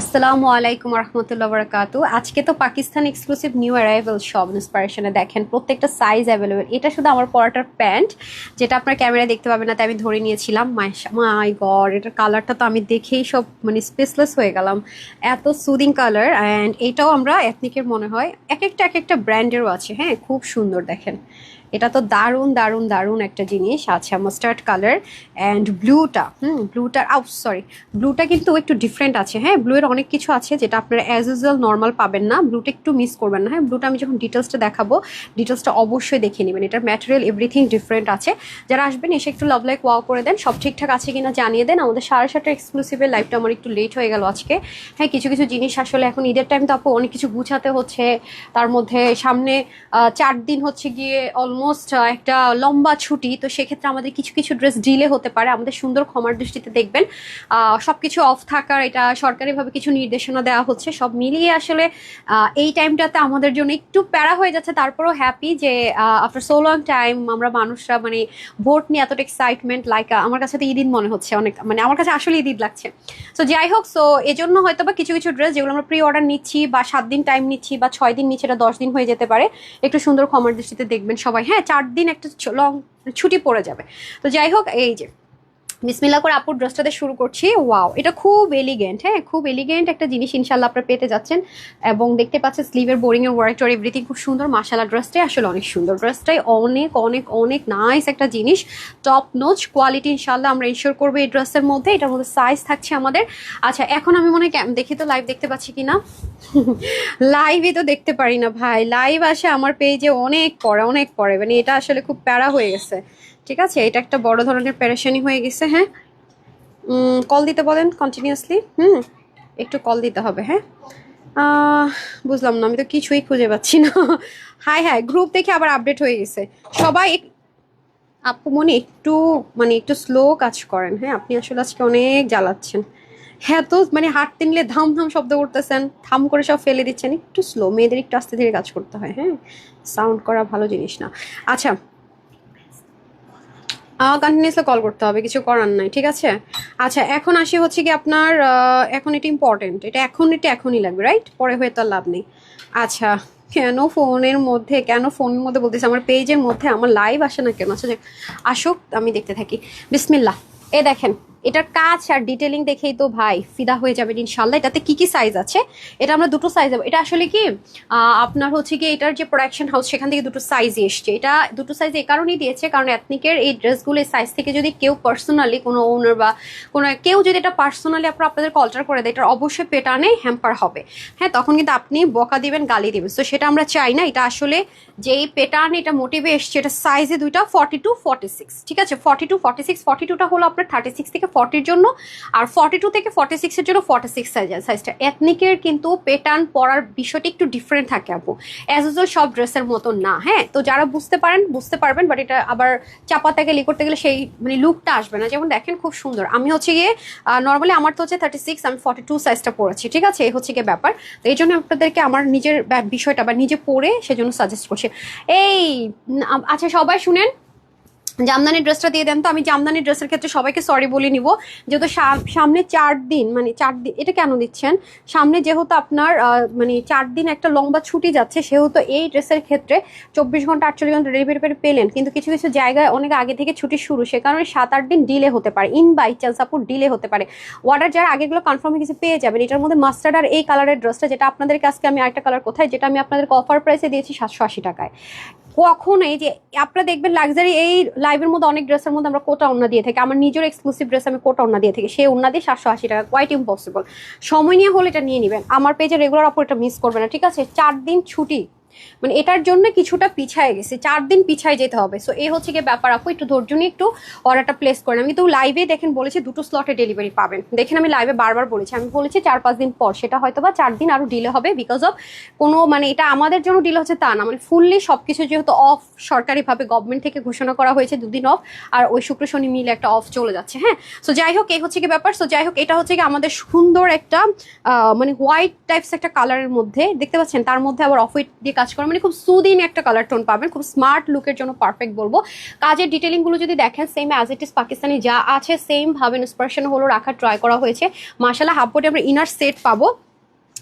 আসসালামু আলাইকুম রহমতুল্লাহ বরকাতু আজকে তো পাকিস্তান এক্সক্লুসিভ নিউ অ্যারাইভেল সব ইন্সপিরেশনে দেখেন, প্রত্যেকটা সাইজ অ্যাভেলেবেল এটা শুধু আমার পরাটার প্যান্ট, যেটা আপনার ক্যামেরায় দেখতে পাবেন না, তাই আমি ধরে নিয়েছিলাম। মাই গড এটার কালারটা তো আমি দেখেই সব মানে স্পেসলেস হয়ে গেলাম। এত সুদিং কালার অ্যান্ড এটাও আমরা এথনিকের মনে হয় এক একটা এক একটা ব্র্যান্ডেরও আছে হ্যাঁ? খুব সুন্দর দেখেন। এটা তো দারুণ দারুণ দারুণ একটা জিনিস। আচ্ছা মাস্টার্ড কালার অ্যান্ড ব্লুটা হুম ব্লুটার আউ সরি ব্লুটা কিন্তু একটু ডিফারেন্ট আছে হ্যাঁ? ব্লু এর অনেক কিছু আছে যেটা আপনারা অ্যাজ ইউজুয়াল নর্মাল পাবেন না। ব্লুটা একটু মিস করবেন না হ্যাঁ? ব্লুটা আমি যখন ডিটেলসটা দেখাবো ডিটেলসটা অবশ্যই দেখে নেবেন। এটার ম্যাটেরিয়াল এভরিথিং ডিফারেন্ট আছে। যারা আসবেন, এসে একটু লাভ লাইক ওয়াও করে দেন। সব ঠিকঠাক আছে কিনা জানিয়ে দেন। আমাদের সাড়ে সাতটা এক্সক্লুসিভের লাইফটা আমার একটু লেট হয়ে গেল আজকে। হ্যাঁ কিছু কিছু জিনিস আসলে এখন ঈদের টাইম তো আপু অনেক কিছু গুছাতে হচ্ছে। তার মধ্যে সামনে চার দিন হচ্ছে গিয়ে অলমোস্ট একটা লম্বা ছুটি তো সেক্ষেত্রে আমাদের কিছু কিছু ড্রেস ডিলে হতে পারে। আমাদের সুন্দর ক্ষমার দৃষ্টিতে দেখবেন। আহ, সবকিছু অফ থাকার এটা সরকারিভাবে কিছু নির্দেশনা দেওয়া হচ্ছে। সব মিলিয়ে আসলে এই টাইমটাতে আমাদের জন্য একটু প্যারা হয়ে যাচ্ছে। তারপরেও হ্যাপি যে আফটার সো লং টাইম আমরা মানুষরা মানে ভোট নিয়ে এতটা এক্সাইটমেন্ট লাইক আমার কাছে তো ঈদ মনে হচ্ছে। অনেক মানে আমার কাছে আসলে ঈদ লাগছে। সো যাই হোক সো এজন্য হয়তো বা কিছু কিছু ড্রেস যেগুলো আমরা প্রি অর্ডার নিচ্ছি বা সাত দিন টাইম নিচ্ছি বা ছয় দিন নিচ্ছি এটা দশ দিন হয়ে যেতে পারে। একটু সুন্দর ক্ষমার দৃষ্টিতে দেখবেন সবাই হ্যাঁ? চার দিন একটা লং ছুটি পড়ে যাবে। তো যাই হোক এই যে বিসমিল্লা করে আপুর ড্রেসটাতে শুরু করছি। ওয়াও এটা খুব এলিগেন্ট হ্যাঁ? খুব এলিগেন্ট একটা জিনিস ইনশাল্লাহ আপনার পেতে যাচ্ছেন। এবং দেখতে পাচ্ছেন স্লিভের বোরিং এর ওয়ার্ক এভরিথিং খুব সুন্দর। মাসালা ড্রেসটাই আসলে অনেক সুন্দর। ড্রেসটাই অনেক অনেক অনেক নাইস একটা জিনিস। টপ নোচ কোয়ালিটি ইনশাল্লাহ আমরা ইনশিওর করব এই ড্রেসের মধ্যে। এটার মধ্যে সাইজ থাকছে আমাদের। আচ্ছা এখন আমি মনে হয় দেখি তো লাইভ দেখতে পাচ্ছি কিনা? লাইভে তো দেখতে পারি না ভাই। লাইভ আসে আমার পেজে অনেক পরে অনেক পরে। মানে এটা আসলে খুব প্যারা হয়ে গেছে। ঠিক আছে? এটা একটা বড় ধরনের প্যারেশানি হয়ে গেছে হ্যাঁ? কল দিতে বলেন কন্টিনিউয়াসলি হুম? একটু কল দিতে হবে হ্যাঁ? বুঝলাম না, আমি তো কিছুই খুঁজে পাচ্ছি না। হাই হাই গ্রুপ দেখে আবার আপডেট হয়ে গেছে। সবাই আপু, মনে, একটু মানে একটু স্লো কাজ করেন হ্যাঁ? আপনি আসলে আজকে অনেক জ্বালাচ্ছেন। হ্যাঁ তো মানে হাঁটতে নিলে ধাম ধাম শব্দ করতেছেন থাম করে সব ফেলে দিচ্ছেন, একটু স্লো মেয়েদের একটু আস্তে ধীরে কাজ করতে হয় হ্যাঁ? সাউন্ড করা ভালো জিনিস না। আচ্ছা কন্টিনিউসলি কল করতে হবে, কিছু করার নাই, ঠিক আছে? আচ্ছা এখন আসি হচ্ছে কি আপনার এখন এটা ইম্পর্টেন্ট এটা এখন, এটা এখনই লাগবে রাইট পরে হয়ে তো আর লাভ নেই। আচ্ছা কেন ফোনের মধ্যে, কেন ফোনের মধ্যে বলতেছি, আমার পেজের মধ্যে আমার লাইভ আসে না কেন? আচ্ছা আসুক, আমি দেখতে থাকি। বিসমিল্লা এ দেখেন এটার কাজ আর ডিটেলিং দেখেই তো ভাই ফিদা হয়ে যাবেন ইনশাল্লাহ এটাতে কি কি সাইজ আছে? এটা আমরা দুটো সাইজ এটা আসলে কি আপনার হচ্ছে কি এটার যে প্রোডাকশন হাউস সেখান থেকে দুটো সাইজ এসছে। এটা দুটো সাইজ এই কারণেই দিয়েছে, কারণ অ্যাথনিকের এই ড্রেসগুলো এই সাইজ থেকে যদি কেউ পার্সোনালি কোনো ওনার বা কোনো কেউ যদি এটা পার্সোনালি আপনার আপনাদের অল্টার করে দেয় এটা অবশ্যই পেটানে হ্যাম্পার হবে। হ্যাঁ তখন কিন্তু আপনি বকা দিবেন, গালি দিবেন। তো সেটা আমরা চাই না। এটা আসলে যেই পেটার্ন এটা মোটিভে এসছে, এটা সাইজে দুইটা ফর্টি টু ফর্টি সিক্স ঠিক আছে? Forty two forty six forty টুটা হলো আপনার থার্টি সিক্স থেকে ফর্টির জন্য, আর ফর্টি টু থেকে ফর্টি সিক্সের জন্য ফর্টি সিক্স সাইজ সাইজটা এথনিকের কিন্তু পেটার্ন পরার বিষয়টি একটু ডিফারেন্ট থাকে, আপু। অ্যাজ ইউজুয়াল সব ড্রেসের মতো না হ্যাঁ? তো যারা বুঝতে পারেন, বুঝতে পারবেন বাট এটা আবার চাপাতে গেলে লি করতে গেলে সেই মানে লুকটা আসবে না। যেমন দেখেন, খুব সুন্দর। আমি হচ্ছে গিয়ে নর্মালি আমার তো হচ্ছে থার্টি সিক্স আমি ফর্টি টু সাইজটা পরেছি, ঠিক আছে? এই হচ্ছে গিয়ে ব্যাপার। তো এই জন্য আপনাদেরকে আমার নিজের বিষয়টা বা নিজে পড়ে সেজন্য সাজেস্ট করছি। এই আচ্ছা সবাই শুনেন। জামদানি ড্রেসটা দিয়ে দেন তো, আমি জামদানি ড্রেসের ক্ষেত্রে সবাইকে সরি বলে নিব। যেহেতু সামনে চার দিন মানে চার দিন এটা কেন দিচ্ছেন? সামনে যেহেতু আপনার মানে চার দিন একটা লম্বা ছুটি যাচ্ছে, সেহেতু এই ড্রেসের ক্ষেত্রে চব্বিশ ঘণ্টা আটচল্লিশ ঘণ্টা ডেলিভারি পেয়ে পেলেন। কিন্তু কিছু কিছু জায়গায় অনেক আগে থেকে ছুটি শুরু, সে কারণে সাত, আট দিন ডিলে হতে পারে। ইন বাই চান্স আপু ডিলে হতে পারে। অর্ডার যারা আগেগুলো কনফার্ম কিছু পেয়ে যাবেন। এটার মধ্যে মাস্টার্ড আর এই কালারের ড্রেসটা যেটা আপনাদেরকে আজকে আমি আরেকটা কালার কোথায়, যেটা আমি আপনাদেরকে অফার প্রাইসে দিয়েছি সাতশো আশি টাকায়। কখনোই যে, আপনারা দেখবেন লাক্সারি এই লাইভের মধ্যে অনেক ড্রেসের মধ্যে আমরা কোটা ওনা দিয়ে থাকি। আমার নিজের এক্সক্লুসিভ ড্রেস আমি কোটা ওনা দিয়ে থাকি। সেই ওনা দিয়ে সাতশো আশি টাকা কোয়াইট ইম্পসিবল সময় নিয়ে হলে এটা নিয়ে নেবেন। আমার পেজে রেগুলার অপর এটা মিস করবে না, ঠিক আছে? চার দিন ছুটি। মানে এটার জন্য কিছুটা পিছায় গেছে। চার দিন পিছায় যেতে হবে। সো এ হচ্ছে গিয়ে ব্যাপার আপু, একটু ধৈর্য নিয়ে একটু অর্ডারটা প্লেস করেন আমি কিন্তু লাইভে দেখেন বলেছি দুটো স্লটে ডেলিভারি পাবেন। দেখেন আমি লাইভে বারবার বলেছি। আমি বলেছি চার পাঁচ দিন পর। সেটা হয়তো বা চার দিন আরও ডিলে হবে বিকজ অফ কোনো মানে এটা আমাদের জন্য ডিলে হচ্ছে তা না। মানে ফুললি সব কিছু যেহেতু অফ সরকারিভাবে গভর্নমেন্ট থেকে ঘোষণা করা হয়েছে দুদিন অফ আর ওই শুক্র শনি মিলে একটা অফ চলে যাচ্ছে। হ্যাঁ? সো যাই হোক, এই হচ্ছে কি ব্যাপার। সো যাই হোক, এটা হচ্ছে কি আমাদের সুন্দর একটা মানে হোয়াইট টাইপস একটা কালারের মধ্যে, দেখতে পাচ্ছেন? তার মধ্যে আবার অফ হোয়াইট দিয়ে কাজ করে মানে খুব সুদিন একটা কালার টোন পাবেন, খুব স্মার্ট লুকের জন্য পারফেক্ট বলব। কাজের ডিটেলিংগুলো যদি দেখেন same as it is Pakistani, যা আছে সেম ভাবে ইন্সপিরেশন হলো রাখার ট্রাই করা হয়েছে। মাসালা হাফ বোর্ডে আমরা ইনার সেট পাবো।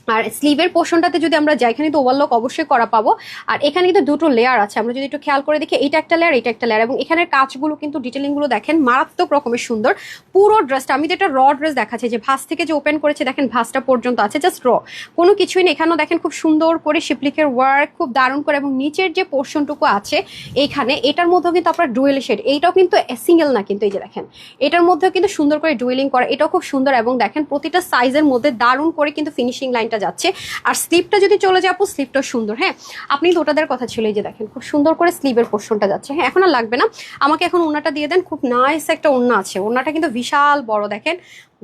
আর স্লিভের পোর্শনটাতে যদি আমরা যাই, এখানে তো ওভারলক অবশ্যই করা পাবো। আর এখানে কিন্তু দুটো লেয়ার আছে। আমরা যদি একটু খেয়াল করে দেখি এটা একটা লেয়ার এটা একটা লেয়ার এবং এখানের কাজগুলো কিন্তু ডিটেলিংগুলো দেখেন মারাত্মক রকমের সুন্দর। পুরো ড্রেসটা আমি তো এটা র ড্রেস দেখাচ্ছি, যে ভাস থেকে যে ওপেন করেছে, দেখেন ভাসটা পর্যন্ত আছে জাস্ট র কোনো কিছুই নেই। এখানেও দেখেন খুব সুন্দর করে শিপলিকের ওয়ার্ক খুব দারুণ করে এবং নিচের যে পোর্শনটুকু আছে, এইখানে, এটার মধ্যেও কিন্তু আপনার ডুয়েল শেড এইটাও কিন্তু সিঙ্গেল না কিন্তু, এই যে দেখেন, এটার মধ্যেও কিন্তু সুন্দর করে ডুয়েলিং করা, এটাও খুব সুন্দর এবং দেখেন প্রতিটা সাইজের মধ্যে দারুণ করে কিন্তু ফিনিশিং লাইনটা যাচ্ছে। আর স্লিপটা যদি চলে যায় আপু, স্লিপটা সুন্দর হ্যাঁ? আপনি তো ওটাদের কথা ছিল এই যে দেখেন, খুব সুন্দর করে স্লিভের পোর্শনটা যাচ্ছে হ্যাঁ? এখন আর লাগবে না। আমাকে এখন ওনাটা দিয়ে দেন, খুব নাইস একটা ওন্না আছে। ওন্নাটা কিন্তু বিশাল বড়, দেখেন?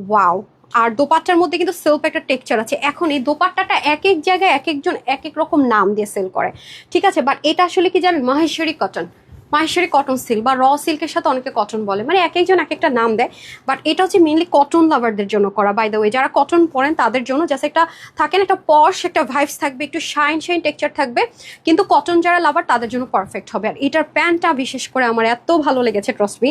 ওয়াও আর দোপাট্টার মধ্যে কিন্তু সেলফ একটা টেক্সচার আছে। এখন এই দোপাট্টাটা এক এক জায়গায় এক একজন এক এক রকম নাম দিয়ে সেল করে। ঠিক আছে? বাট এটা আসলে কি জানেন? Maheshwari cotton Maheshwari cotton silk বা র সিল্কের সাথে অনেকে কটন বলে। মানে এক একজন এক একটা নাম দেয় বাট এটা হচ্ছে মেনলি কটন লাভারদের জন্য করা বাই দ্য ওয়ে যারা কটন পরেন, তাদের জন্য জাস্ট একটা থাকেন একটা পশ একটা ভাইবস থাকবে, একটু শাইন শাইন টেক্সচার থাকবে, কিন্তু কটন যারা লাভার তাদের জন্য পারফেক্ট হবে। আর এটার প্যান্টটা বিশেষ করে আমার এত ভালো লেগেছে ট্রসমি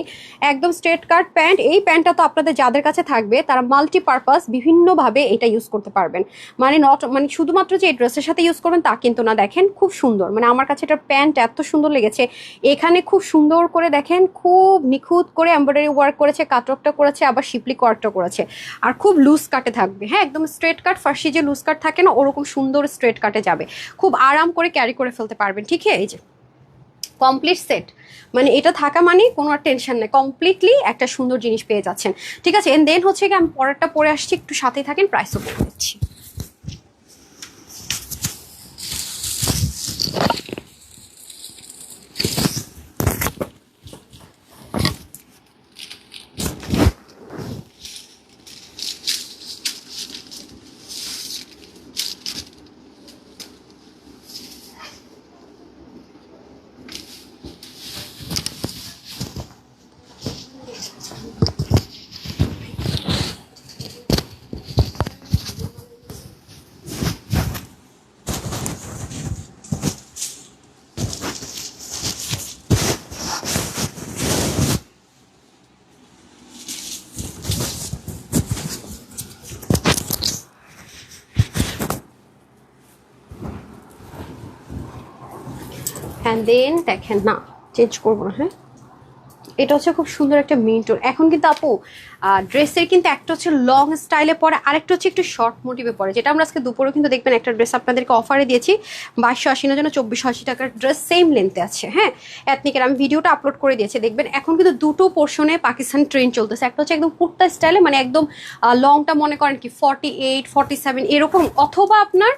একদম স্ট্রেট কাট প্যান্ট, এই প্যান্টটা তো আপনাদের যাদের কাছে থাকবে, তারা মাল্টিপারপাস বিভিন্নভাবে এটা ইউজ করতে পারবেন। মানে নট মানে শুধুমাত্র যে এই ড্রেসের সাথে ইউজ করবেন, তা কিন্তু না। দেখেন, খুব সুন্দর। মানে আমার কাছে এটার প্যান্ট এত সুন্দর লেগেছে, এখানে খুব সুন্দর করে দেখেন, খুব নিখুঁত করে এমব্রয়ডারি ওয়ার্ক করেছে, কাটওয়ার্কটা করেছে, আবার শিপলি ওয়ার্কটা করেছে। আর খুব লুজ কাটে থাকবে। হ্যাঁ একদম স্ট্রেট কাট ফার্সি যে লুজ কাট থাকে না, ওরকম সুন্দর স্ট্রেট কাটে যাবে। খুব আরাম করে ক্যারি করে ফেলতে পারবেন, ঠিক আছে এই যে কমপ্লিট সেট মানে এটা থাকা মানে কোনো আর টেনশন নেই কমপ্লিটলি একটা সুন্দর জিনিস পেয়ে যাচ্ছেন। ঠিক আছে এন্ড দেন হচ্ছে কি আমি পরেরটা পরে আসছি, একটু সাথেই থাকেন প্রাইসও বলে দিচ্ছি। অ্যান্ড দেন দেখেন না চেঞ্জ করব না হ্যাঁ? এটা হচ্ছে খুব সুন্দর একটা মিন্টোর। এখন কিন্তু আপু ড্রেসের কিন্তু একটা হচ্ছে লং স্টাইলে পরে, আরেকটা হচ্ছে একটু শর্ট মোটিভে পরে। যেটা আমরা আজকে দুপুরে কিন্তু দেখবেন একটা ড্রেস আপনাদেরকে অফারে দিয়েছি, বাইশশো আশি না যেন চব্বিশশো আশি টাকার ড্রেস সেম লেন্থে আছে হ্যাঁ? এথনিকের আমি ভিডিওটা আপলোড করে দিয়েছি। দেখবেন এখন কিন্তু দুটো পোর্শনে পাকিস্তান ট্রেন চলতেছে। একটা হচ্ছে একদম কুর্তা স্টাইলে মানে একদম লংটা মনে করেন কি ফর্টি এইট ফর্টি সেভেন এরকম। অথবা আপনার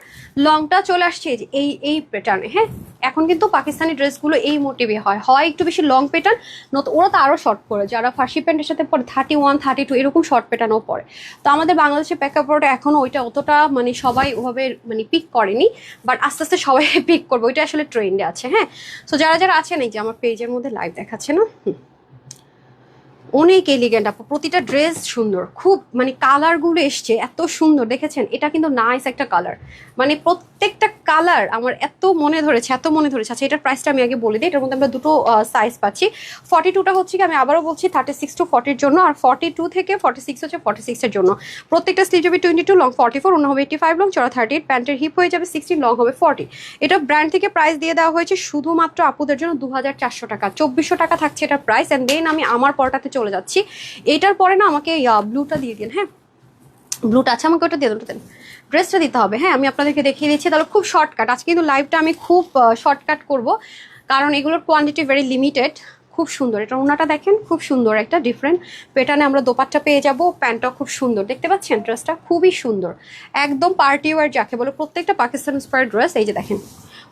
লংটা চলে আসছে এই এই প্যাটার্নে হ্যাঁ? এখন কিন্তু পাকিস্তানি ড্রেসগুলো এই মোটিভে হয়। হয় একটু বেশি লং প্যাটার্ন নতুন ওরা তো আরও শর্ট পরে। যারা ফার্সি প্যান্টের সাথে পরে থার্টি ওয়ান থার্টি টু এরকম শর্ট প্যাটার্নও পরে। তো আমাদের বাংলাদেশের প্রেক্ষাপটে এখনও ওইটা অতটা মানে সবাই ওভাবে মানে পিক করেনি বাট আস্তে আস্তে সবাই পিক করবে। ওইটা আসলে ট্রেন্ডে আছে হ্যাঁ? সো যারা যারা আছে এই যে আমার পেজের মধ্যে লাইভ দেখাচ্ছে না? হুম। অনেক এলিগেন্ট আপু। প্রতিটা ড্রেস সুন্দর। খুব মানে কালারগুলো এসছে, এত সুন্দর। দেখেছেন? এটা কিন্তু নাইস একটা কালার মানে প্রত্যেকটা কালার আমার এত মনে ধরেছে, এত মনে ধরেছে। আচ্ছা এটার প্রাইসটা আমি আগে বলে দিই। এটার মধ্যে আমরা দুটো সাইজ পাচ্ছি। ফর্টি টুটা হচ্ছে কি, আমি আবারও বলছি থার্টি সিক্স টু ফর্টির জন্য। আর ফর্টি টু থেকে ফর্টি সিক্স হচ্ছে ফর্টি সিক্সের জন্য। প্রত্যেকটা স্লিজ হবে twenty two long forty four অন্য হবে এইটি ফাইভ লং চড়া থার্টি এইট প্যান্টের হিপ হয়ে যাবে সিক্সটিন লং হবে ফর্টি এটা ব্র্যান্ড থেকে প্রাইস দিয়ে দেওয়া হয়েছে শুধুমাত্র আপুদের জন্য দু হাজার চারশো টাকা। চব্বিশশো টাকা থাকছে এটার প্রাইস অ্যান্ড দেন আমি আমার পরটাতে চলে যাচ্ছি। এটার পরে না আমাকে ব্লুটা দিয়ে দিন হ্যাঁ? ব্লুটা আছে আমাকে ওটা দিয়ে দেন, ড্রেসটা দিতে হবে হ্যাঁ? আমি আপনাদেরকে দেখিয়ে দিচ্ছি। তাহলে খুব শর্টকাট আজকে কিন্তু লাইভটা আমি খুব শর্টকাট করব। কারণ এগুলোর কোয়ান্টিটি ভেরি লিমিটেড খুব সুন্দর। এটা ওনাটা দেখেন খুব সুন্দর একটা ডিফারেন্ট প্যাটার্নে আমরা দোপাট্টা পেয়ে যাব। প্যান্টটা খুব সুন্দর। দেখতে পাচ্ছেন? ড্রেসটা খুবই সুন্দর। একদম পার্টি ওয়ার যাকে বলে প্রত্যেকটা পাকিস্তান ইন্সপায়ার ড্রেস এই যে দেখেন।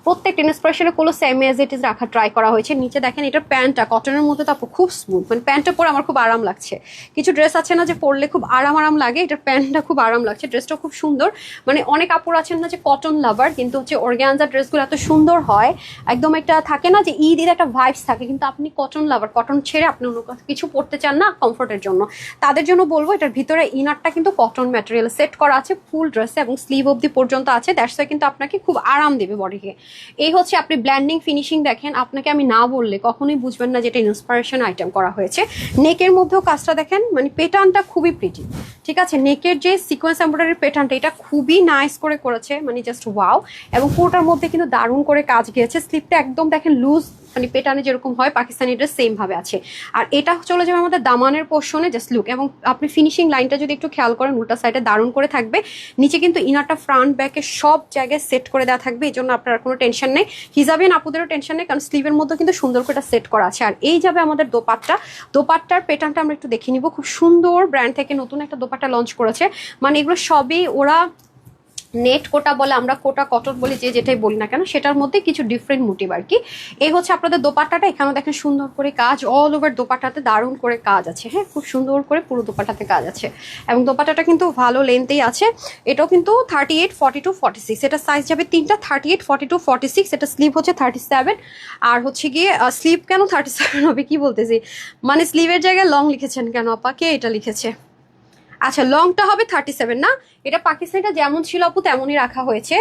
প্রত্যেকটা ইন্সপিরেশনের কোনো সেম এজ ইট ইজ রাখা ট্রাই করা হয়েছে। নিচে দেখেন এটার প্যান্টটা কটনের মধ্যে তো আপু খুব স্মুথ মানে প্যান্টটা পরে আমার খুব আরাম লাগছে। কিছু ড্রেস আছে না যে পরলে খুব আরাম আরাম লাগে এটার প্যান্টটা খুব আরাম লাগছে। ড্রেসটা খুব সুন্দর। মানে অনেক আপুর আছেন না যে কটন লাভার কিন্তু হচ্ছে অর্গ্যানজা ড্রেসগুলো এত সুন্দর হয়। একদম একটা থাকে না যে ঈদ ঈদ একটা ভাইবস থাকে, কিন্তু আপনি কটন লাভার কটন ছেড়ে আপনি অন্য কিছু পরতে চান না কমফোর্টের জন্য। তাদের জন্য বলব, এটার ভিতরে ইনারটা কিন্তু কটন ম্যাটেরিয়াল সেট করা আছে ফুল ড্রেসে এবং স্লিভ অবধি পর্যন্ত আছে। দ্যাটস কিন্তু আপনাকে খুব আরাম দেবে বডিকে এই হচ্ছে আপনি ব্ল্যান্ডিং ফিনিশিং দেখেন, আপনাকে আমি না বললে কখনোই বুঝবেন না যে এটা ইন্সপিরেশন আইটেম করা হয়েছে। নেকের মধ্যেও কাজটা দেখেন মানে পেটার্নটা খুবই প্রিটি ঠিক আছে? নেকের যে সিকোয়েন্স এম্ব্রয়ডারির পেটার্নটা এটা খুবই নাইস করে করেছে মানে জাস্ট ওয়াও এবং পুরোটার মধ্যে কিন্তু দারুণ করে কাজ গিয়েছে। স্লিপটা একদম দেখেন লুজ মানে পেটানে যেরকম হয় পাকিস্তানি ড্রেস সেম ভাবে আছে। আর এটা চলে যাবে আমাদের দামানের পোর্শনে জাস্ট লুক এবং আপনি ফিনিশিং লাইনটা যদি একটু খেয়াল করেন, উল্টা সাইডে দারুণ করে থাকবে। নিচে কিন্তু ইনারটা ফ্রন্ট ব্যাকে সব জায়গায় সেট করে দেওয়া থাকবে এই জন্য আপনার কোনো টেনশন নেই। হিজাবিন আপুদেরও টেনশন নেই, কারণ স্লিভের মধ্যে কিন্তু সুন্দর করে সেট করা আছে। আর এই যাবে আমাদের দোপাট্টা। দোপাট্টার পেটার্নটা আমরা একটু দেখে নিব। খুব সুন্দর ব্র্যান্ড থেকে নতুন একটা দোপাট্টা লঞ্চ করেছে। মানে এগুলো সবই ওরা নেট কোটা বলে, আমরা কোটা কটন বলি, যে যেটাই বলি না কেন, সেটার মধ্যে কিছু ডিফারেন্ট মোটিভ আর কি। এই হচ্ছে আপনাদের দোপাট্টাটা, এখানে দেখেন সুন্দর করে কাজ অল ওভার দোপাট্টাতে দারুণ করে কাজ আছে হ্যাঁ? খুব সুন্দর করে পুরো দোপাট্টাতে কাজ আছে। এবং দোপাট্টাটা কিন্তু ভালো লেন্থেই আছে। এটাও কিন্তু thirty eight forty two forty six এটা সাইজ যাবে তিনটা thirty eight forty two forty six এটা স্লিভ হচ্ছে থার্টি সেভেন আর হচ্ছে গিয়ে স্লিভ কেন থার্টি সেভেন হবে, কি বলতেছি? মানে স্লিভের জায়গায় লং লিখেছেন কেন আপা? কে এটা লিখেছে? আচ্ছা লংটা হবে থার্টি সেভেন না? এটা পাকিস্তানিটা যেমন ছিল আপু, তেমনই রাখা হয়েছে।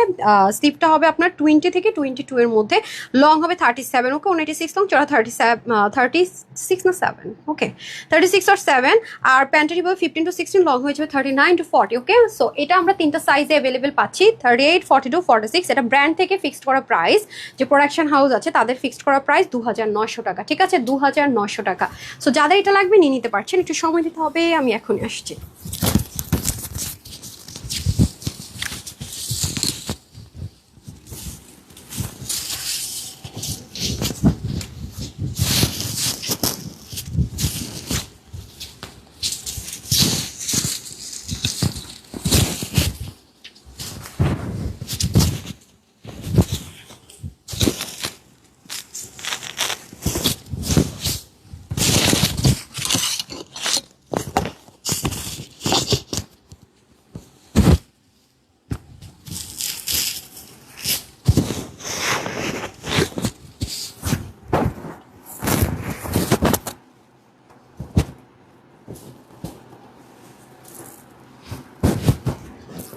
স্লিপটা হবে আপনার টোয়েন্টি থেকে টোয়েন্টি টু এর মধ্যে। লং হবে thirty seven okay one eighty six long চড়া থার্টি থার্টি সিক্স না সেভেন ওকে থার্টি সিক্স আর সেভেন আর প্যান্টের হবে ফিফটিন টু সিক্সটিন লং হয়ে যাবে thirty nine to forty okay so এটা আমরা তিনটা সাইজে অ্যাভেলেবেল পাচ্ছি thirty eight forty two forty six এটা ব্র্যান্ড থেকে ফিক্সড করা প্রাইস যে প্রোডাকশন হাউস আছে, তাদের ফিক্সড করা প্রাইস দু হাজার নশো টাকা, ঠিক আছে? দু হাজার নশো টাকা। সো যাদের এটা লাগবে, নিয়ে নিতে পারছেন। একটু সময় দিতে হবে, আমি এখনই আসছি।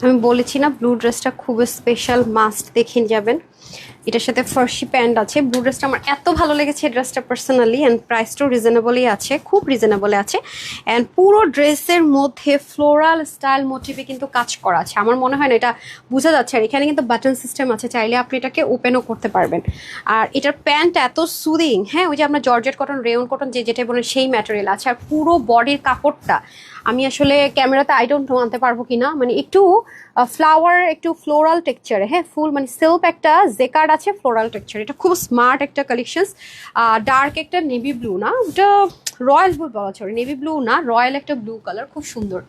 আমি বলেছি না ব্লু ড্রেসটা খুব স্পেশাল মাস্ট দেখে যাবেন। এটার সাথে ফার্সি প্যান্ট আছে। ব্লু ড্রেসটা আমার এত ভালো লেগেছে এই ড্রেসটা পার্সোনালি অ্যান্ড প্রাইসটাও রিজনেবলই আছে, খুব রিজনেবলে আছে। অ্যান্ড পুরো ড্রেসের মধ্যে ফ্লোরাল স্টাইল মোটিভে কিন্তু কাজ করা আছে। আমার মনে হয় না এটা বোঝা যাচ্ছে আর এখানে কিন্তু বাটন সিস্টেম আছে, চাইলে আপনি এটাকে ওপেনও করতে পারবেন। আর এটার প্যান্ট এত সুদিং হ্যাঁ ওই যে আমরা জর্জেট কটন রেয়ন কটন যে যেটা বলেন, সেই ম্যাটেরিয়াল আছে। আর পুরো বডির কাপড়টা আমি আসলে ক্যামেরাতে আই ডোন্ট আনতে পারব কিনা। মানে একটু ফ্লাওয়ার একটু ফ্লোরাল টেক্সচারে হ্যাঁ ফুল মানে সেলফ একটা জেকার্ড আছে ফ্লোরাল টেক্সচার এটা খুব স্মার্ট একটা কালেকশনস ডার্ক একটা নেভি ব্লু না, ওটা রয়্যাল ব্লু, বলা চলে। নেভি ব্লু না রয়্যাল একটা ব্লু কালার খুব সুন্দর।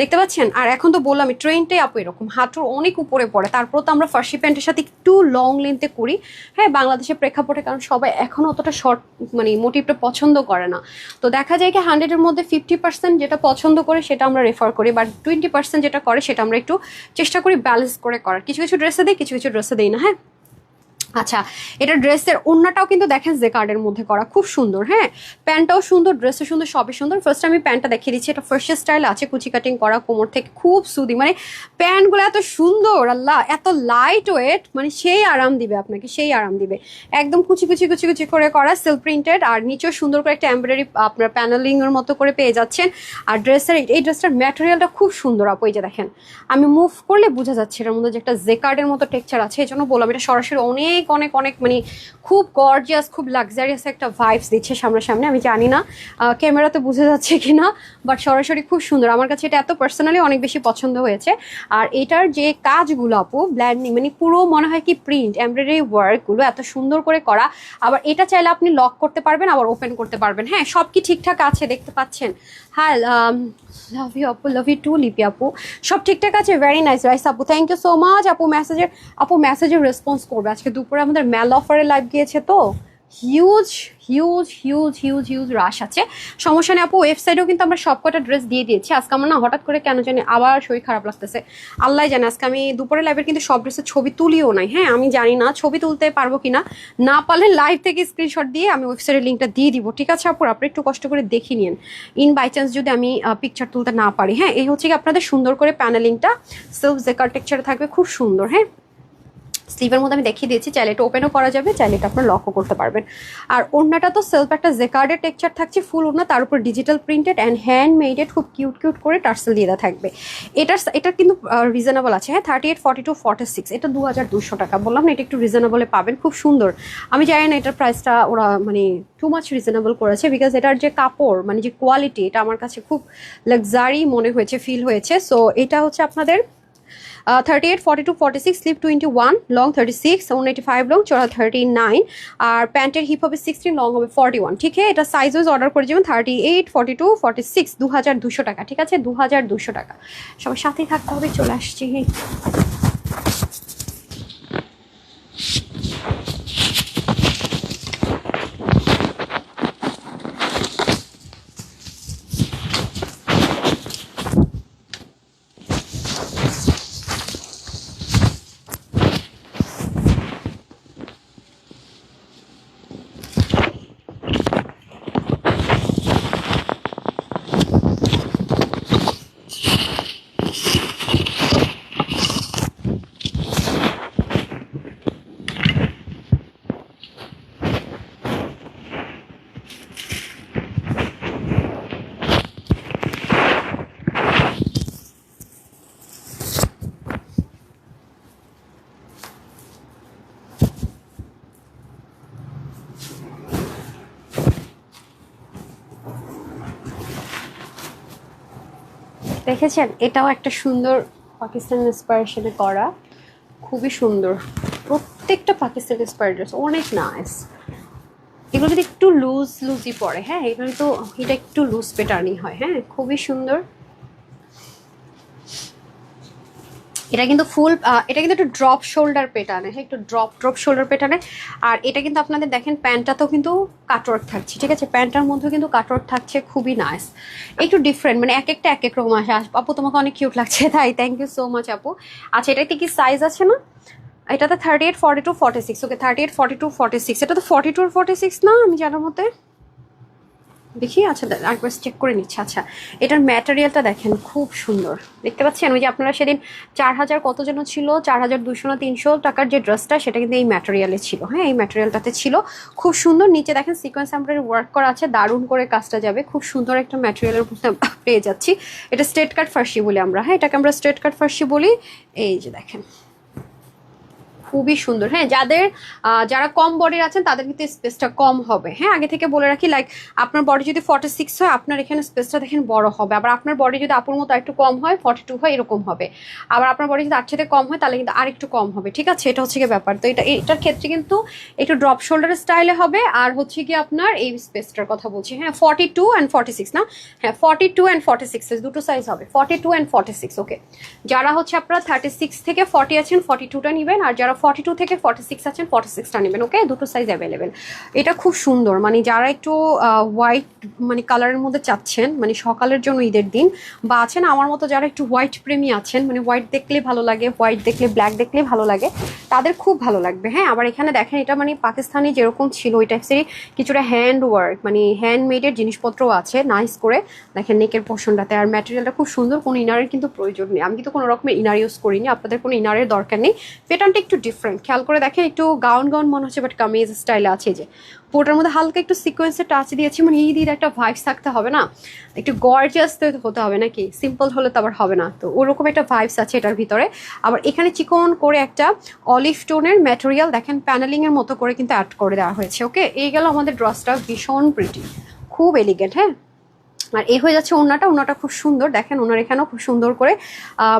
দেখতে পাচ্ছেন? আর এখন তো বললাম ট্রেনটাই আপু এরকম। হাঁটুর অনেক উপরে পড়ে। তারপর তো আমরা ফার্সি প্যান্টের সাথে একটু লং লেন্থে করি। হ্যাঁ বাংলাদেশের প্রেক্ষাপটে, কারণ সবাই এখন অতটা শর্ট মানে মোটিভটা পছন্দ করে না। তো দেখা যায় কি হান্ড্রেডের মধ্যে ফিফটি পার্সেন্ট যেটা পছন্দ করে, সেটা আমরা রেফার করি। বাট টোয়েন্টি পার্সেন্ট যেটা করে, সেটা আমরা একটু চেষ্টা করি ব্যালেন্স করে করার। কিছু কিছু ড্রেসে দিই, কিছু কিছু ড্রেসে দিই না হ্যাঁ? আচ্ছা এটা ড্রেসের ওড়নাটাও কিন্তু দেখেন যে কার্ডের মধ্যে করা, খুব সুন্দর হ্যাঁ? প্যান্টটাও সুন্দর ড্রেসও সুন্দর, সবই সুন্দর। ফার্স্ট আমি প্যান্টটা দেখিয়ে দিচ্ছি, এটা ফার্স্ট স্টাইল আছে, কুচি কাটিং করা, কোমর থেকে খুব সুদি মানে প্যান্টগুলো এত সুন্দর, আল্লাহ, এত লাইট ওয়েট মানে সেই আরাম দিবে আপনাকে, সেই আরাম দিবে। একদম কুচি কুচি কুচি কুচি করে করা সিল্ক প্রিন্টেড আর নিচেও সুন্দর করে একটা এমব্রয়ডারি আপনার প্যানেলিং এর মতো করে পেয়ে যাচ্ছেন। আর ড্রেসের এই ড্রেসটার ম্যাটেরিয়ালটা খুব সুন্দর, আপু, এই যে দেখেন। আমি মুভ করলে বোঝা যাচ্ছে, এটার মধ্যে যে একটা জেকার্ডের মতো টেক্সচার আছে, এই জন্য বললাম, এটা সরাসরি অনেক অনেক অনেক অনেক মানে খুব গর্জিয়াস খুব লাক্সারিয়াস একটা ভাইবস দিচ্ছে সামনাসামনি, আমি জানি না ক্যামেরাতে বুঝে যাচ্ছে কি না বাট সরাসরি খুব সুন্দর। আমার কাছে এটা এত পার্সোনালি অনেক বেশি পছন্দ হয়েছে। আর এটার যে কাজগুলো আপু ব্ল্যান্ডিং মানে পুরো মনে হয় কি প্রিন্ট এমব্রয়ডারি ওয়ার্কগুলো এত সুন্দর করে করা, আবার এটা চাইলে আপনি লক করতে পারবেন, আবার ওপেন করতে পারবেন। হ্যাঁ সব কি ঠিকঠাক আছে, দেখতে পাচ্ছেন? হ্যাঁ লাভ ইউ আপু লাভ ইউ টু লিপি আপু সব ঠিকঠাক আছে? ভেরি নাইস রাইস আপু থ্যাংক ইউ সো মাচ আপু মেসেজের আপু মেসেজের রেসপন্স করবে। আজকে দুপুরে আমাদের মেল অফারে লাইভ গিয়েছে তো? Huge huge huge huge huge rush আছে। সমস্যা নেই আপু ওয়েবসাইটেও কিন্তু আমরা সব কটা ড্রেস দিয়ে দিয়েছি। আজকে আমার না হঠাৎ করে কেন জানি আবার শরীর খারাপ লাগতেছে। আল্লাহ জানে, আজকে আমি দুপুরে লাইভের কিন্তু সব ড্রেসের ছবি তুলিও নাই। হ্যাঁ আমি জানি না ছবি তুলতে পারব কিনা। না পারলে লাইভ থেকে স্ক্রিনশট দিয়ে আমি ওয়েবসাইটের লিঙ্কটা দিয়ে দিব। ঠিক আছে আপু, আপনি একটু কষ্ট করে দেখে নিন ইন বাই চান্স যদি আমি পিকচার তুলতে না পারি। হ্যাঁ এই হচ্ছে কি আপনাদের সুন্দর করে প্যানেলিংটা সেলফ জেকার টেক্সচারে থাকবে, খুব সুন্দর। হ্যাঁ স্লিভের মধ্যে আমি দেখিয়ে দিয়েছি, চাইলে এটা ওপেনও করা যাবে, চাইলে এটা আপনার লকও করতে পারবেন। আর ওড়নাটা তো সেলফ একটা জেকার্ডের টেক্সচার থাকছে ফুল ওড়না, তার উপর digital printed and hand maded খুব কিউট কিউট করে টার্সেল দিয়ে দেওয়া থাকবে। এটার এটা কিন্তু রিজনেবল আছে হ্যাঁ thirty eight forty two forty six এটা দু হাজার দুশো টাকা, বললাম না, এটা একটু রিজনেবলে পাবেন, খুব সুন্দর। আমি জানি না এটার প্রাইসটা ওরা মানে টু মাচ রিজনেবল করেছে বিকজ এটার যে কাপড় মানে যে কোয়ালিটি এটা আমার কাছে খুব লাক্সারি মনে হয়েছে ফিল হয়েছে। সো এটা হচ্ছে আপনাদের thirty eight forty two forty six twenty one long thirty six five long চড়া থার্টি নাইন আর প্যান্টের হিপ হবে লং হবে ওয়ান ঠিক আছে? এটা সাইজ ওয়াইজ অর্ডার করে থার্টি এইট টু সিক্স দু হাজার দুশো টাকা, ঠিক আছে? দু হাজার দুশো টাকা। সবার সাথেই থাকতে হবে, চলে আসছি। দেখেছেন? এটাও একটা সুন্দর পাকিস্তান ইন্সপাইরেশনে করা। খুবই সুন্দর। প্রত্যেকটা পাকিস্তান ইন্সপায়ার্ড ড্রেস অনেক নাইস এগুলো যদি একটু লুজ লুজই পড়ে হ্যাঁ? এগুলো তো, এটা একটু লুজ পেটার্নি হয় হ্যাঁ? খুবই সুন্দর। এটা কিন্তু ফুল এটা কিন্তু একটু ড্রপ শোল্ডার পেটানে হ্যাঁ একটু ড্রপ ড্রপ শোল্ডার পেটানে আর এটা কিন্তু আপনাদের দেখেন, প্যান্টটাতেও কিন্তু কাটওয়ার্ক থাকছে, ঠিক আছে? প্যান্টটার মধ্যেও কিন্তু কাটওয়ার্ক থাকছে, খুবই নাইস একটু ডিফারেন্ট মানে এক একটা, এক এক রকম আসে। আপু, তোমাকে অনেক কিউট লাগছে, তাই থ্যাংক ইউ সো মাচ আপু। আচ্ছা এটাতে কি সাইজ আছে না? এটাতে thirty eight forty two forty six okay thirty eight forty two forty six এটা তো ফর্টি টু ফর্টি সিক্স না, আমি জানার মতে? দেখি আচ্ছা একবার চেক করে নিচ্ছি। আচ্ছা এটার ম্যাটেরিয়ালটা দেখেন, খুব সুন্দর। দেখতে পাচ্ছেন? ওই যে আপনারা সেদিন চার হাজার কত যেন ছিল? চার হাজার দুশো না তিনশো টাকার যে ড্রেসটা সেটা কিন্তু এই ম্যাটেরিয়ালে ছিল। হ্যাঁ এই ম্যাটেরিয়ালটাতে ছিল। খুব সুন্দর। নিচে দেখেন সিকোয়েন্স এমব্রয়ডারি ওয়ার্ক করা আছে। দারুণ করে কাজটা যাবে। খুব সুন্দর একটা ম্যাটেরিয়ালের মধ্যে পেয়ে যাচ্ছি। এটা স্ট্রেট কাট ফার্সি বলি আমরা। হ্যাঁ এটাকে আমরা স্ট্রেট কাট ফার্সি বলি। এই যে দেখেন। খুবই সুন্দর। হ্যাঁ যাদের যারা কম বডির আছেন, তাদের কিন্তু স্পেসটা কম হবে। হ্যাঁ আগে থেকে বলে রাখি লাইক আপনার বডি যদি ফর্টি সিক্স হয়, আপনার এখানে স্পেসটা দেখেন বড় হবে। আবার আপনার বডি যদি আপুর মতো একটু কম হয় ফর্টি টু হয়, এরকম হবে। আবার আপনার বডি যদি তার সাথে কম হয়, তাহলে কিন্তু আর একটু কম হবে। ঠিক আছে? এটা হচ্ছে কি ব্যাপার। তো এটা, এটার ক্ষেত্রে কিন্তু একটু ড্রপ শোল্ডার স্টাইলে হবে। আর হচ্ছে কি আপনার এই স্পেসটার কথা বলছি। হ্যাঁ forty two and forty six না? হ্যাঁ forty two and forty six দুটো সাইজ হবে। Forty two and forty six okay যারা হচ্ছে আপনারা থার্টি সিক্স থেকে ফর্টি আছেন ফর্টি টুটা নেবেন। আর যারা ফর্টি টু থেকে ফর্টি সিক্স আছেন ফর্টি সিক্সটা নেবেন ওকে দুটো সাইজ অ্যাভেলেবেল এটা খুব সুন্দর মানে যারা একটু হোয়াইট মানে কালারের মধ্যে চাচ্ছেন মানে সকালের জন্য ঈদের দিন, বা আছেন আমার মতো যারা একটু হোয়াইট প্রেমী আছেন মানে হোয়াইট দেখলে ভালো লাগে হোয়াইট দেখলে ব্ল্যাক দেখলে ভালো লাগে, তাদের খুব ভালো লাগবে হ্যাঁ? আবার এখানে দেখেন, এটা মানে পাকিস্তানি যেরকম ছিল, ওই টাইপসেরই কিছুটা হ্যান্ড ওয়ার্ক মানে হ্যান্ডমেডের জিনিসপত্রও আছে নাইস করে। দেখেন নেকের পোষণটাতে আর ম্যাটেরিয়ালটা খুব সুন্দর, কোনো ইনারের কিন্তু প্রয়োজন নেই। আমি কিন্তু কোনো রকমের ইনার ইউজ করিনি, আপনাদের কোনো ইনারের দরকার নেই। পেটানটা একটু ডিফারেন্ট খেয়াল করে দেখেন, একটু গাউন গাউন মনে হচ্ছে বাট কামিজ স্টাইলে আছে যে। পুরোটার মধ্যে হালকা একটু সিকোয়েন্সের টাচ দিয়েছি মানে ঈদ ঈদ একটা ভাইবস থাকতে হবে না। একটু গর্জিয়াস তো হতে হবে নাকি? সিম্পল হলে তো আবার হবে না। তো ওরকম একটা ভাইবস আছে এটার ভিতরে। আবার এখানে চিকন করে একটা অলিভ টোনের ম্যাটেরিয়াল দেখেন প্যানেলিংয়ের মতো করে কিন্তু অ্যাড করে দেওয়া হয়েছে ওকে এই গেল আমাদের ড্রসটা ভীষণ প্রিটি খুব এলিগেন্ট হ্যাঁ? আর এ হয়ে যাচ্ছে ওনাটা ওনাটা খুব সুন্দর। দেখেন ওনার এখানেও খুব সুন্দর করে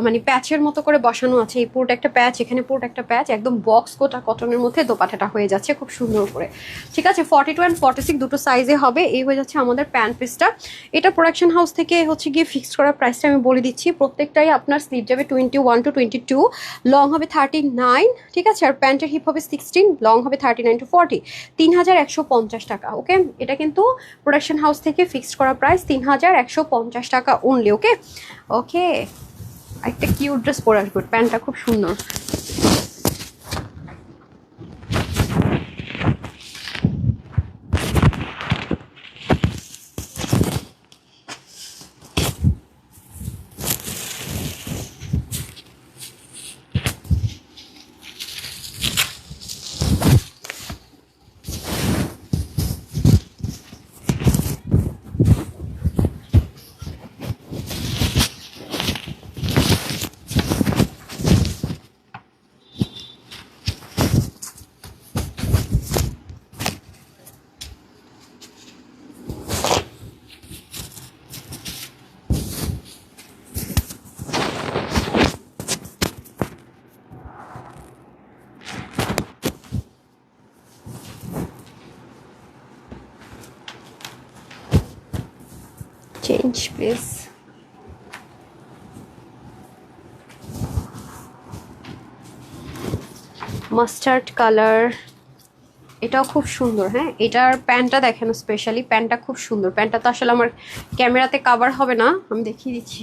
মানে প্যাচের মতো করে বসানো আছে। এই পুরোটা একটা প্যাচ, এখানে পুরোটা একটা প্যাচ, একদম বক্স কোটা কটনের মধ্যে দোপাটাটা হয়ে যাচ্ছে খুব সুন্দর করে। ঠিক আছে forty two and forty six দুটো সাইজে হবে। এই হয়ে যাচ্ছে আমাদের প্যান্ট পিসটা এটা প্রোডাকশন হাউস থেকে হচ্ছে গিয়ে ফিক্সড করার প্রাইসটা আমি বলে দিচ্ছি। প্রত্যেকটাই আপনার স্লিপ যাবে twenty one to twenty two long হবে থার্টি নাইন ঠিক আছে? আর প্যান্টের হিপ হবে সিক্সটিন লং হবে থার্টি নাইন টু ফর্টি তিন হাজার একশো পঞ্চাশ টাকা ওকে এটা কিন্তু প্রোডাকশন হাউস থেকে ফিক্সড করা প্রাইস তিন হাজার একশো পঞ্চাশ টাকা অনলি ওকে ওকে একটা কিউট ড্রেস পরে আসব, প্যান্টটা খুব সুন্দর। চেঞ্জ প্লিজ মাস্টার্ড কালার এটাও খুব সুন্দর হ্যাঁ? এটার প্যান্টটা দেখেন স্পেশালি প্যান্টটা খুব সুন্দর। প্যান্টটা তো আসলে আমার ক্যামেরাতে কাভার হবে না, আমি দেখিয়ে দিচ্ছি।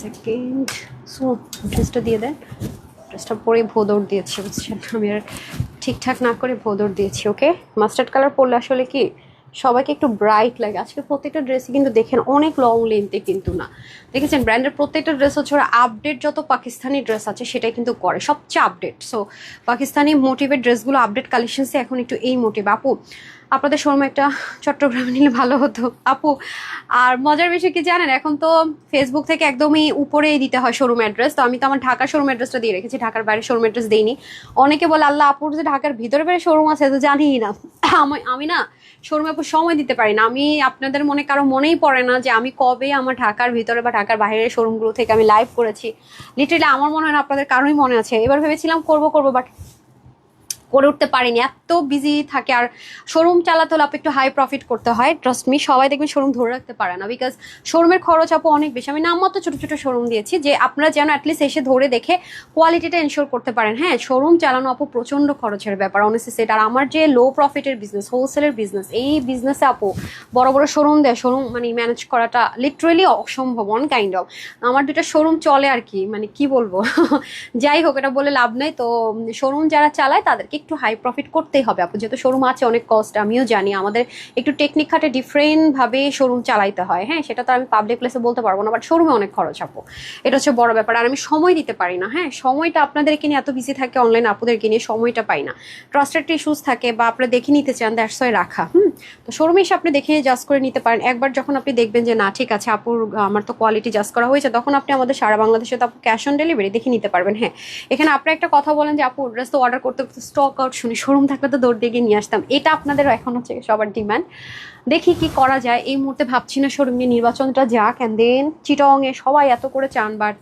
সেকেন্ড সো ড্রেসটা দিয়ে দেন। ড্রেসটা পরে ভোদর দিয়েছি, বুঝছেন? আমি আর ঠিকঠাক না করে ভোদর দিয়েছি ওকে মাস্টার্ড কালার পরলে আসলে কি সবাইকে একটু ব্রাইট লাগে। আজকে প্রত্যেকটা ড্রেসই কিন্তু দেখেন অনেক লং লেন্থে কিন্তু না। দেখেছেন ব্র্যান্ডের প্রত্যেকটা ড্রেস হচ্ছে ওরা আপডেট যত পাকিস্তানি ড্রেস আছে সেটাই কিন্তু করে। সবচেয়ে আপডেট সো পাকিস্তানি মোটিভের ড্রেসগুলো আপডেট কালেকশনসে এখন একটু এই মোটিভ আপু, আপনাদের শোরুমে একটা চট্টগ্রামে নিলে ভালো হতো। আপু, আর মজার বিষয় কি জানেন? এখন তো ফেসবুক থেকে একদমই উপরেই দিতে হয় শোরুম অ্যাড্রেস তো আমি তো আমার ঢাকার শোরুম অ্যাড্রেসটা দিয়ে রেখেছি। ঢাকার বাইরে শোরুম অ্যাড্রেস দিইনি। অনেকে বলে, আল্লাহ, আপুর যে ঢাকার ভিতরে বাইরে শোরুম আছে তো জানিই না। আমি- আমি না শোরুমে আপু সময় দিতে পারি না। আমি আপনাদের মনে কারও মনেই পড়ে না যে আমি কবে আমার ঢাকার ভিতরে বা ঢাকার বাইরের শোরুমগুলো থেকে আমি লাইভ করেছি। লিটারেলি আমার মনে হয় না আপনাদের কারোই মনে আছে। এবার ভেবেছিলাম করব করব বাট করে উঠতে পারিনি। এত বিজি থাকে আর শোরুম চালাতে হলে আপু একটু হাই প্রফিট করতে হয়। ট্রাস্ট মি সবাই দেখবেন শোরুম ধরে রাখতে পারে না বিকজ শোরুমের খরচ আপু অনেক বেশি। আমি নামমাত্র ছোটো ছোটো শোরুম দিয়েছি যে আপনারা যেন অ্যাটলিস্ট এসে ধরে দেখে কোয়ালিটিটা এনশোর করতে পারেন। হ্যাঁ শোরুম চালানো আপু প্রচণ্ড খরচের ব্যাপার অনেস্টলি সেটা আর আমার যে লো প্রফিটের বিজনেস হোলসেলের বিজনেস এই বিজনেসে আপু বড় বড় শোরুম দেয় শোরুম মানে ম্যানেজ করাটা লিটারেলি অসম্ভব অন কাইন্ড অফ আমার দুটা শোরুম চলে আর কি মানে কি বলব? যাই হোক, এটা বলে লাভ নেই। তো শোরুম যারা চালায় তাদেরকে একটু হাই প্রফিট করতেই হবে। আপু, যেহেতু শোরুম আছে, অনেক কস্ট আমিও জানি। আমাদের একটু টেকনিক খাটে ডিফারেন্ট ভাবে শোরুম চালাইতে হয়। হ্যাঁ সেটা তো আমি পাবলিক প্লেসে বলতে পারব না বাট শোরুমে অনেক খরচ, আপু। এটা হচ্ছে বড় ব্যাপার। আর আমি সময় দিতে পারি না হ্যাঁ? সময়টা আপনাদেরকে নিয়ে এত বিজি থাকে অনলাইন আপুদেরকে নিয়ে সময়টা পাই না। ট্রাস্টেড ইস্যুস থাকে বা আপনারা দেখে নিতে চান দ্যাটস ওয়াই রাখা, হুম? তো শোরুমে এসে আপনি দেখে জাস্ট করে নিতে পারেন। একবার যখন আপনি দেখবেন যে, না, ঠিক আছে, আপুর, আমার তো কোয়ালিটি জাস্ট করা হয়েছে, তখন আপনি আমাদের সারা বাংলাদেশে তো আপু ক্যাশ অন ডেলিভারি দেখে নিতে পারবেন হ্যাঁ? এখানে আপনি একটা কথা বলেন যে, আপু ড্রেস তো অর্ডার করতে করতে স্টক আউট শুনি, শোরুম থাকলে তো দৌড় দিয়ে গিয়ে নিয়ে আসতাম। এটা আপনাদের এখন হচ্ছে সবার ডিম্যান্ড দেখি কি করা যায়। এই মুহূর্তে ভাবছি না শোরুম নিয়ে নির্বাচনটা যাক। অ্যান্ড দেন চিটংয়ে সবাই এত করে চান বাট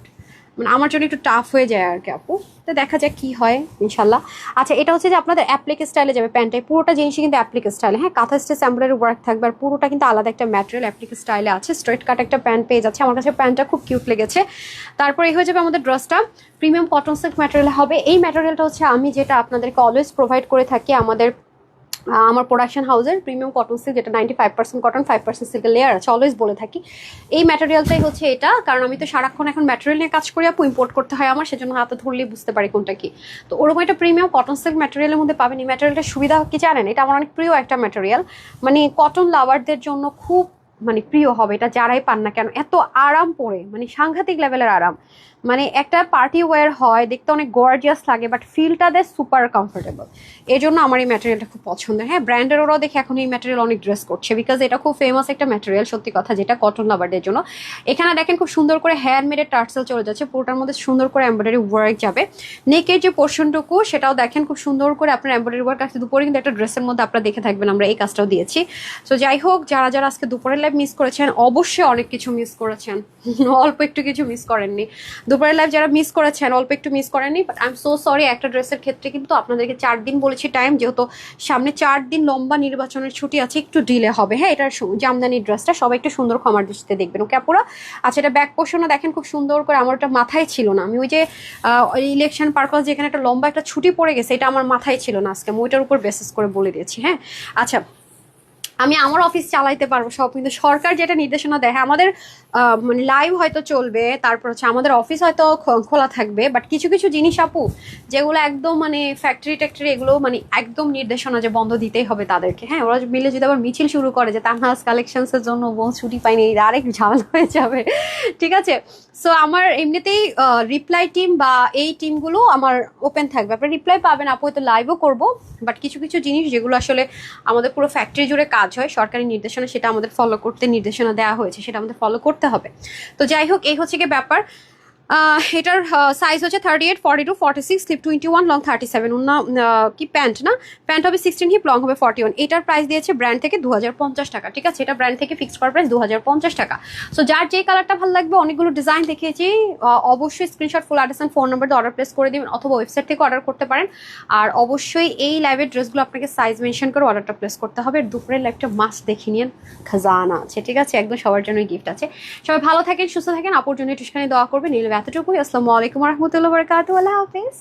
মানে আমার জন্য একটু টাফ হয়ে যায় আর কি আপু। তো দেখা যাক কি হয়, ইনশাল্লাহ। আচ্ছা এটা হচ্ছে যে আপনাদের অ্যাপ্লিক স্টাইলে যাবে প্যান্টটাই পুরোটা জিনিসই কিন্তু অ্যাপ্লিক স্টাইলে হ্যাঁ কাঁথা স্টেজ এমব্রয়ডারি ওয়ার্ক থাকবে, আর পুরোটা কিন্তু আলাদা একটা ম্যাটেরিয়াল অ্যাপ্লিক স্টাইলে আছে। স্ট্রেট কাট একটা প্যান্ট পেয়ে যাচ্ছে। আমার কাছে প্যান্টটা খুব কিউট লেগেছে। তারপর এই হয়ে যাবে আমাদের ড্রেসটা প্রিমিয়াম কটন সিল্ক ম্যাটেরিয়াল হবে। এই ম্যাটেরিয়ালটা হচ্ছে আমি যেটা আপনাদেরকে অলওয়েজ প্রোভাইড করে থাকি আমাদের আমার প্রোডাকশন হাউসের প্রিমিয়াম কটন সিল্ক যেটা ninety five percent cotton five percent সিল্কের লেয়ার আছে অলওয়েজ বলে থাকি। এই ম্যাটেরিয়ালটাই হচ্ছে এটা, কারণ আমি তো সারাক্ষণ এখন ম্যাটেরিয়াল নিয়ে কাজ করি, আপু ইম্পোর্ট করতে হয় আমার, সেজন্য হাতে ধরলেই বুঝতে পারি কোনটা কি। তো ওরকম একটা প্রিমিয়াম কটন সিল্ক ম্যাটেরিয়ালের মধ্যে পাবেন। এই ম্যাটেরিয়ালটার সুবিধা কি জানেন? এটা আমার অনেক প্রিয় একটা ম্যাটেরিয়াল মানে কটন লাভারদের জন্য খুব মানে প্রিয় হবে এটা, যারাই পান না কেন, এত আরাম পরে মানে সাংঘাতিক লেভেলের আরাম। মানে একটা পার্টি ওয়্যার হয়, দেখতে অনেক গর্জিয়াস লাগে বাট ফিলটা দেয় সুপার কমফোর্টেবল এই জন্য আমার এই ম্যাটেরিয়ালটা খুব পছন্দের। হ্যাঁ ব্র্যান্ডের ওরাও দেখে এখন এই ম্যাটেরিয়াল অনেক ড্রেস করছে বিকজ এটা খুব ফেমাস একটা ম্যাটেরিয়াল সত্যি কথা, যেটা কটন লাভারদের জন্য। এখানে দেখেন খুব সুন্দর করে হ্যান্ডমেডের টার্সেল চলে যাচ্ছে, পুরোটার মধ্যে সুন্দর করে এমব্রয়ডারি ওয়ার্ক যাবে। নেকের যে পোর্শনটুকু সেটাও দেখেন খুব সুন্দর করে আপনার এমব্রয়ডারি ওয়ার্ক আছে, দুপুরে কিন্তু একটা ড্রেসের মধ্যে আপনারা দেখে থাকবেন, আমরা এই কাজটাও দিয়েছি। সো যাই হোক, যারা যারা আজকে দুপুরের লাইভ মিস করেছেন, অবশ্যই অনেক কিছু মিস করেছেন। অল্প একটু কিছু মিস করেননি। দুপুরের লাইভ যারা মিস করেছেন, অল্প একটু মিস করেননি but I am so sorry একটা ড্রেসের ক্ষেত্রে কিন্তু আপনাদেরকে চার দিন বলেছি টাইম যেহেতু সামনে চার দিন লম্বা নির্বাচনের ছুটি আছে, একটু ডিলে হবে। হ্যাঁ এটার জামদানি ড্রেসটা সবাই একটু সুন্দর ক্ষমার দৃষ্টিতে দেখবেন ওকে আপুরা? আচ্ছা এটা ব্যাক পোর্শনও দেখেন, খুব সুন্দর করে আমার ওটা মাথায় ছিল না। আমি ওই যে ইলেকশন পারপাস যেখানে একটা লম্বা একটা ছুটি পড়ে গেছে, এটা আমার মাথায় ছিল না আজকে, আমি ওইটার উপর বেসিস করে বলে দিয়েছি হ্যাঁ? আচ্ছা আমি আমার অফিস চালাইতে পারব সব কিন্তু সরকার যেটা নির্দেশনা দেয় হ্যাঁ, আমাদের মানে লাইভ হয়তো চলবে তারপর হচ্ছে আমাদের অফিস হয়তো খোলা থাকবে বাট কিছু কিছু জিনিস আপু যেগুলো একদম মানে ফ্যাক্টরি ট্যাক্টরি এগুলো মানে একদম নির্দেশনা যে বন্ধ দিতেই হবে তাদেরকে হ্যাঁ ওরা মিলে যদি আবার মিছিল শুরু করে যে তানহাস কালেকশনসের জন্য বোন ছুটি পাইনি এই আরেক ঝামেলা হয়ে যাবে ঠিক আছে? সো আমার এমনিতেই রিপ্লাই টিম বা এই টিমগুলো আমার ওপেন থাকবে আপনার রিপ্লাই পাবেন আপু হয়তো লাইভও করব বাট কিছু কিছু জিনিস যেগুলো আসলে আমাদের পুরো ফ্যাক্টরি জুড়ে কাজ হয়, সরকারি নির্দেশনা সেটা আমাদের ফলো করতে নির্দেশনা দেওয়া হয়েছে, সেটা আমাদের ফলো করতে হবে। তো যাই হোক, এই হচ্ছে গিয়ে ব্যাপার। এটার সাইজ হচ্ছে thirty eight forty two forty six slip twenty one long thirty seven অন্য কি প্যান্ট না? প্যান্ট হবে সিক্সটিন হিপ লং হবে ফর্টি ওয়ান এটার প্রাইস দিয়েছে ব্র্যান্ড থেকে দু হাজার পঞ্চাশ টাকা, ঠিক আছে? এটা ব্র্যান্ড থেকে ফিক্সড করার প্রাইস দু হাজার পঞ্চাশ টাকা। সো যার যে কালারটা ভালো লাগবে, অনেকগুলো ডিজাইন দেখিয়েছি। অবশ্যই screenshot full address phone number order place করে দিবেন, অথবা ওয়েবসাইট থেকে অর্ডার করতে পারেন। আর অবশ্যই এই লাইভের ড্রেসগুলো আপনাকে সাইজ মেনশন করে অর্ডারটা প্লেস করতে হবে। দুপুরের লাইভটা মাস্ট দেখে নিন। খাজানা আছে, ঠিক আছে? একদম সবার জন্যই গিফট আছে। সবাই ভালো থাকেন, সুস্থ থাকেন। আপুর জন্য দোয়া করবেন এই এতটুকুই আসসালামু আলাইকুম রহমতুল্লাহ বরকাত আল্লাহ হাফেজ।